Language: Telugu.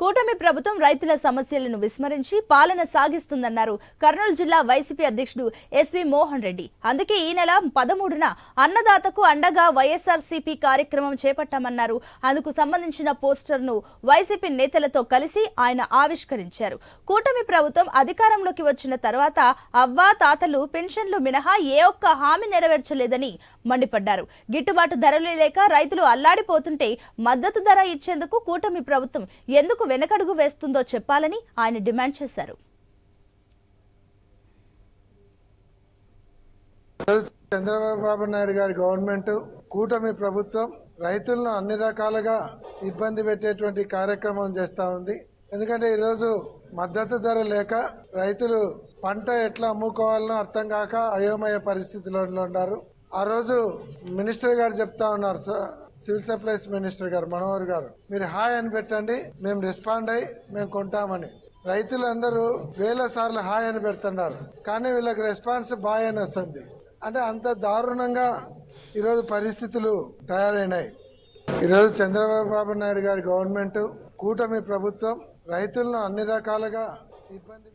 కూటమి ప్రభుత్వం రైతుల సమస్యలను విస్మరించి పాలన సాగిస్తుందన్నారు కర్నూలు జిల్లా వైసీపీ అధ్యక్షుడు ఎస్వి మోహన్ రెడ్డి. అందుకే ఈ నెల పదమూడున అన్నదాతకు అండగా వైఎస్ఆర్సీపీ కార్యక్రమం చేపట్టామన్నారు. అందుకు సంబంధించిన పోస్టర్ను వైసీపీ నేతలతో కలిసి ఆయన ఆవిష్కరించారు. కూటమి ప్రభుత్వం అధికారంలోకి వచ్చిన తర్వాత అవ్వా తాతలు పెన్షన్లు మినహా ఏ ఒక్క హామీ నెరవేర్చలేదని మండిపడ్డారు. గిట్టుబాటు ధరలు లేక రైతులు అల్లాడిపోతుంటే మద్దతు ధర ఇచ్చేందుకు కూటమి ప్రభుత్వం ఎందుకు వెనకడుగు వేస్తుందో చెప్పాలని ఆయన డిమాండ్ చేశారు. చంద్రబాబు నాయుడు గారి గవర్నమెంట్ కూటమి ప్రభుత్వం రైతులను అన్ని రకాలుగా ఇబ్బంది పెట్టేటువంటి కార్యక్రమం చేస్తూ ఉంది. ఎందుకంటే ఈరోజు మద్దతు ధర లేక రైతులు పంట ఎట్లా అమ్ముకోవాలనో అర్థం కాక అయోమయ పరిస్థితుల్లో ఉన్నారు. ఆ రోజు మినిస్టర్ గారు చెప్తా ఉన్నారు సార్. సివిల్ సప్లైస్ మినిస్టర్ గారు మనోహర్ గారు. మీరు హాయ్ అని పెట్టండి మేము రెస్పాండ్ అయ్యి మేము కొంటామని. రైతులందరూ వేల సార్లు హాయ్ అని పెడుతున్నారు కానీ వీళ్ళకి రెస్పాన్స్ బాయ్ అని వస్తుంది. అంటే అంత దారుణంగా ఈరోజు పరిస్థితులు తయారైనాయి. ఈరోజు చంద్రబాబు నాయుడు గారి గవర్నమెంట్ కూటమి ప్రభుత్వం రైతులను అన్ని రకాలుగా ఇబ్బంది